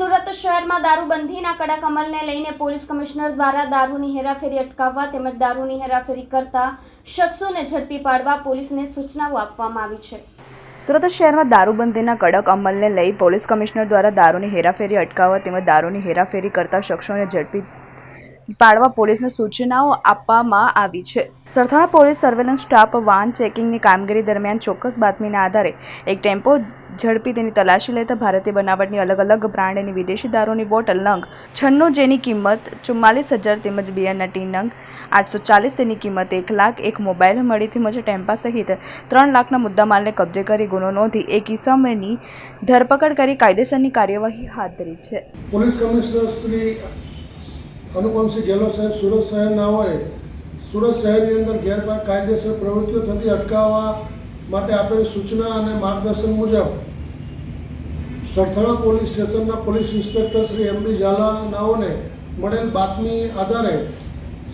સુરત શહેરમાં દારૂબંધીના કડક અમલને લઈને પોલીસ કમિશનર દ્વારા દારૂની હેરાફેરી અટકાવવા તેમજ દારૂની હેરાફેરી કરતા શખ્સોને ઝડપી પાડવા પોલીસને સૂચનાઓ આપવામાં આવી છે. સુરત શહેરમાં દારૂબંધીના કડક અમલને લઈ પોલીસ કમિશનર દ્વારા દારૂની હેરાફેરી અટકાવવા તેમજ દારૂની હેરાફેરી કરતા શખ્સોને ઝડપી પાડવા પોલીસને સૂચનાઓ આપવામાં આવી છે. સરથાણા પોલીસ સર્વેલન્સ સ્ટાફ વાહન ચેકિંગની કામગીરી દરમિયાન ચોક્કસ બાતમીના આધારે એક ટેમ્પો ઝડપી તેની તલાશી લેતા ભારતીય બનાવટની અલગ અલગ બ્રાન્ડની વિદેશી દારૂની બોટલ નંગ, છન્નું જેની કિંમત ચુમ્માલીસ હજાર તેમજ બિયરના ટી નંગ, આઠસો ચાલીસ તેની કિંમત એક લાખ એક મોબાઈલ મળી તેમજ ટેમ્પા સહિત ત્રણ લાખના મુદ્દામાલને કબજે કરી ગુનો નોંધી એક ઈસમની ધરપકડ કરી કાયદેસરની કાર્યવાહી હાથ ધરી છે. પોલીસ કમિશનર શ્રી અનુપમસિંહ ગેહલોત સાહેબ, સુરત શહેરના હોય સુરત શહેરની અંદર ગેરકાયદેસર પ્રવૃત્તિઓ થતી અટકાવવા માટે આપેલી સૂચના અને માર્ગદર્શન મુજબ સરથાણા પોલીસ સ્ટેશનના police inspector Shri M D ઝાલાનાઓને મળેલ બાતમી આધારે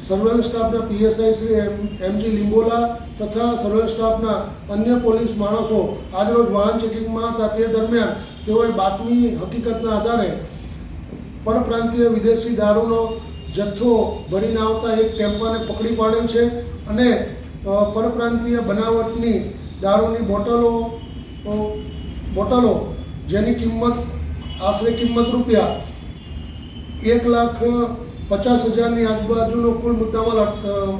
સર્વેલન્સ સ્ટાફના PSI Shri M, MG Limbola તથા સર્વેલન્સ સ્ટાફના અન્ય પોલીસ માણસો આજરોજ વાહન ચેકિંગમાં હતા. તે દરમિયાન તેઓએ બાતમી હકીકતના આધારે પરપ્રાંતીય વિદેશી દારૂનો જથ્થો ભરીને આવતા એક ટેમ્પાને પકડી પાડેલ છે અને પરપ્રાંતીય બનાવટની દારૂની બોટલો બોટલો જેની કિંમત, આશરે કિંમત રૂપિયા એક લાખ પચાસ હજારની આજુબાજુનો કુલ મુદ્દામાં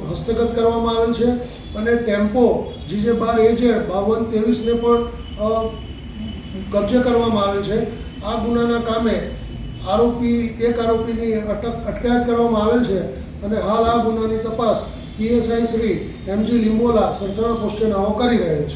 હસ્તગત કરવામાં આવેલ છે અને ટેમ્પો જીજે બાર એજેડ બાવન ત્રેવીસને પણ કબજે કરવામાં આવેલ છે. આ ગુનાના કામે આરોપી, એક આરોપીની અટક, અટકાયત કરવામાં આવેલ છે અને હાલ આ ગુનાની તપાસ પીએસઆઈ શ્રી એમજી લીંબોલા સરથાણા પોસ્ટે નાઓ કરી રહેલ છે.